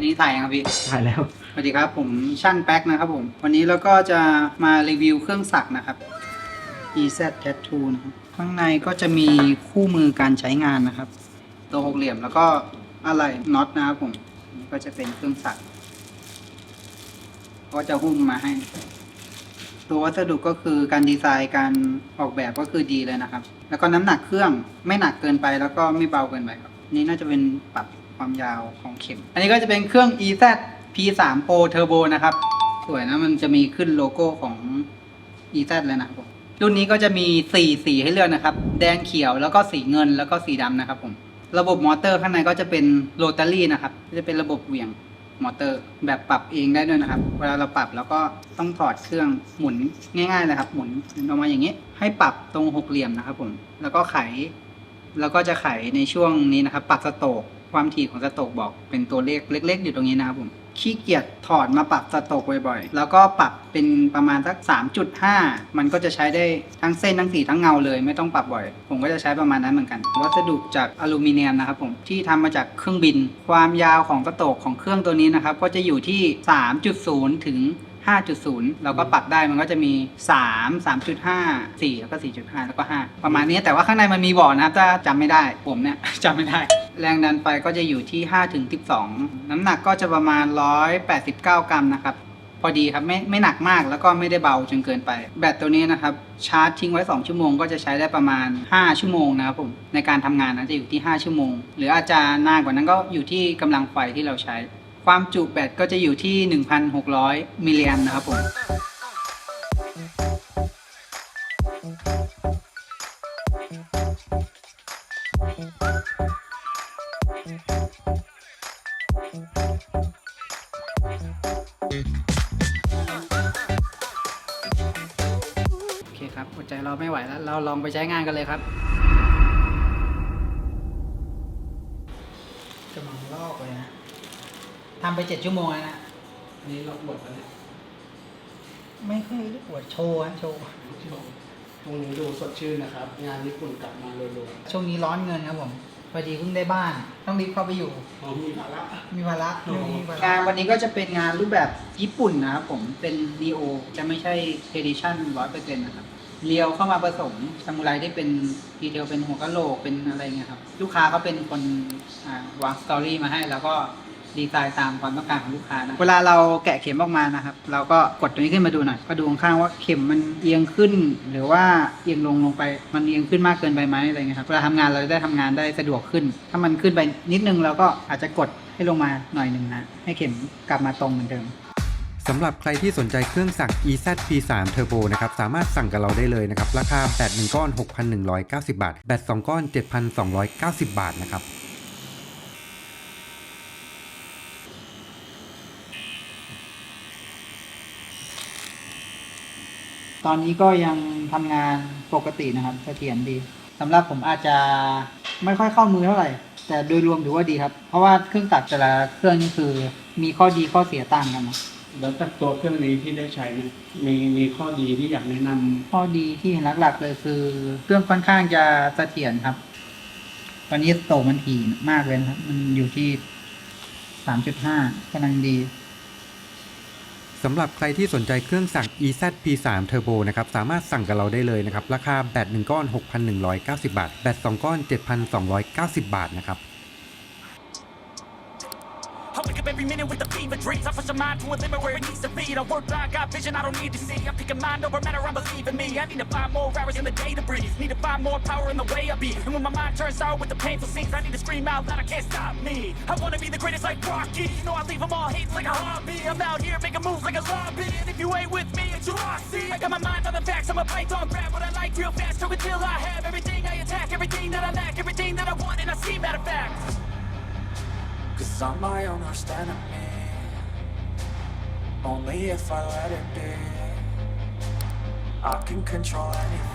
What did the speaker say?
อันนี้ถ่ายยังครับพี่ ถ่ายแล้ว สวัสดีครับผมช่างแป๊กนะครับผม วันนี้เราก็จะมารีวิวเครื่องสักนะครับ EZ Tattoo นะครับ ข้างในก็จะมีคู่มือการใช้งานนะครับ ตัวหกเหลี่ยมแล้วก็อะไรน็อตนะครับผมนี่ก็จะเป็นเครื่องสัก ก็จะหุ้มมาให้ ตัววัสดุก็คือการดีไซน์การออกแบบก็คือดีเลยนะครับ แล้วก็น้ำหนักเครื่องไม่หนักเกินไปแล้วก็ไม่เบาเกินไปครับ นี่น่าจะเป็นปรับ ความยาวของเข็ม อันนี้ก็จะเป็นเครื่อง EZ P3 Pro Turbo นะครับ สวยนะ มันจะมีขึ้นโลโก้ของ EZ เลยนะครับผมรุ่นนี้ก็จะมี 4 สีให้เลือกนะครับ แดงเขียวแล้วก็สีเงินแล้วก็สีดำนะครับผม ระบบมอเตอร์ข้างในก็จะเป็นโรตารี่นะครับ จะเป็นระบบเหวี่ยงมอเตอร์แบบปรับเองได้ด้วยนะครับ เวลาเราปรับแล้วก็ต้องถอดเครื่องหมุนง่ายๆเลยครับ หมุนออกมาอย่างนี้ ให้ปรับตรงหกเหลี่ยมนะครับผม แล้วก็ไข แล้วก็จะไขในช่วงนี้นะครับ ปรับสโตก ความถี่ของสโตรกบอกเป็นตัวเลขเล็ก ๆ อยู่ตรงนี้นะครับผมขี้เกียจถอดมาปรับสโตรกบ่อยๆ แล้วก็ปรับเป็นประมาณสัก 3.5 มันก็จะใช้ได้ทั้งเส้นทั้งสีทั้งเงาเลยไม่ต้องปรับบ่อย ผมก็จะใช้ประมาณนั้นเหมือนกัน วัสดุจากอลูมิเนียมนะครับผมที่ทำมาจากเครื่องบิน ความยาวของสโตรกของเครื่องตัวนี้นะครับก็จะอยู่ที่ 3.0 ถึง 5.0 เราก็ปรับได้มันก็จะมี 3 3.5 4 แล้วก็ 4.5 แล้วก็ 5 ประมาณนี้แต่ว่าข้างในมันมีบอกนะครับถ้าจำไม่ได้ผมเนี่ย จำไม่ได้ แรงดันไฟก็จะอยู่ที่5ถึง12 น้ำหนักก็จะประมาณ 189 กรัมนะครับ พอดีครับไม่ไม่หนักมากแล้วก็ไม่ได้เบาจนเกินไป แบตตัวนี้นะครับ ชาร์จทิ้งไว้ 2 ชั่วโมงก็จะใช้ได้ประมาณ 5 ชั่วโมงนะครับผมในการทำงานนะจะอยู่ที่ 5 ชั่วโมง หรืออาจจะนานกว่านั้นก็อยู่ที่กำลังไฟที่เราใช้ ความจุแบตก็จะอยู่ที่ 1,600 มิลลิแอมป์นะครับผมโอเคครับอดใจเราไม่ไหวแล้ว เราลองไปใช้งานกันเลยครับกำลังลอกเลยนะ ทำไปเจ็ดชั่วโมงแล้วนะ อันนี้เราบดแล้วเนี่ยไม่ค่อยได้อวดโชว์ฮะโชว์ ตรงนี้ดูสดชื่นนะครับ งานญี่ปุ่นกลับมารัวช่วงนี้ร้อนเงินครับผม พอดีเพิ่งได้บ้าน ต้องรีบเข้าไปอยู่ๆเรามีภาระ มีภาระอ๋องานวันนี้ก็จะเป็นงานรูปแบบญี่ปุ่นนะครับผมเป็น Neo จะไม่ใช่ Edition ร้อยเปอร์เซ็นต์นะครับเรียวเข้ามาผสมซามูไรที่เป็นดีเทลเป็นหัวกะโหลกเป็นอะไรเงี้ยครับ ลูกค้าเขาเป็นคนอ่าวางสตอรี่มาให้ แล้วก็ ดีไซน์ตามความต้องการของลูกค้านะ เวลาเราแกะเข็มออกมานะครับ เราก็กดตัวนี้ขึ้นมาดูหน่อย ก็ดูข้างๆว่าเข็มมันเอียงขึ้น หรือว่าเอียงลงลงไป มันเอียงขึ้นมากเกินไปไหมอะไรเงี้ยครับ เวลาทำงานเราจะได้ทำงานได้สะดวกขึ้น ถ้ามันขึ้นไปนิดนึงเราก็อาจจะกดให้ลงมาหน่อยหนึ่งนะ ให้เข็มกลับมาตรงเหมือนเดิมสำหรับใครที่สนใจเครื่องสัก EZP3 Turbo นะครับ สามารถสั่งกับเราได้เลยนะครับ ราคาแบต1ก้อน 6,190 บาท แบต2ก้อน 7,290 บาทนะครับ ตอนนี้ก็ยังทำงานปกตินะครับเสถียรดีสำหรับผมอาจจะไม่ค่อยเข้ามือเท่าไหร่ แต่โดยรวมถือว่าดีครับ เพราะว่าเครื่องตัดแต่ละเครื่องนี่คือมีข้อดีข้อเสียต่างกันนะแล้วแต่ตัวเครื่องนี้ที่ได้ใช้เนี่ยมีมีข้อดีที่อยากแนะนำข้อดีที่เห็นหลักๆเลยคือ เครื่องค่อนข้างจะเสถียรครับ ตอนนี้โตมันถี่มากเลยนะครับ มันอยู่ที่สามจุดห้ากำลังดี สำหรับใครที่สนใจเครื่องสั่ง EZP3 Turbo นะครับ สามารถสั่งกับเราได้เลยนะครับ ราคาแบต1ก้อน 6,190 บาท แบต2ก้อน 7,290 บาทนะครับ every minute with the fever dreams. I push my mind to a limit where it needs to be. I work blind, got vision I don't need to see. I'm picking mind over matter, I'm believing me. I need to find more hours in the day to breathe. Need to find more power in the way I be. And when my mind turns sour with the painful scenes, I need to scream out loud, I can't stop me. I wanna be the greatest like Rocky. You know I leave them all hating like a hobby. I'm out here making moves like a zombie. And if you ain't with me, it's your I got my mind on the facts. I'm a python, grab what I like real fast. Choke until I have everything I attack, everything that I lack, everything that I want, and I see matter of fact. Cause I'm my own worst enemy. Only if I let it be. I can control anything.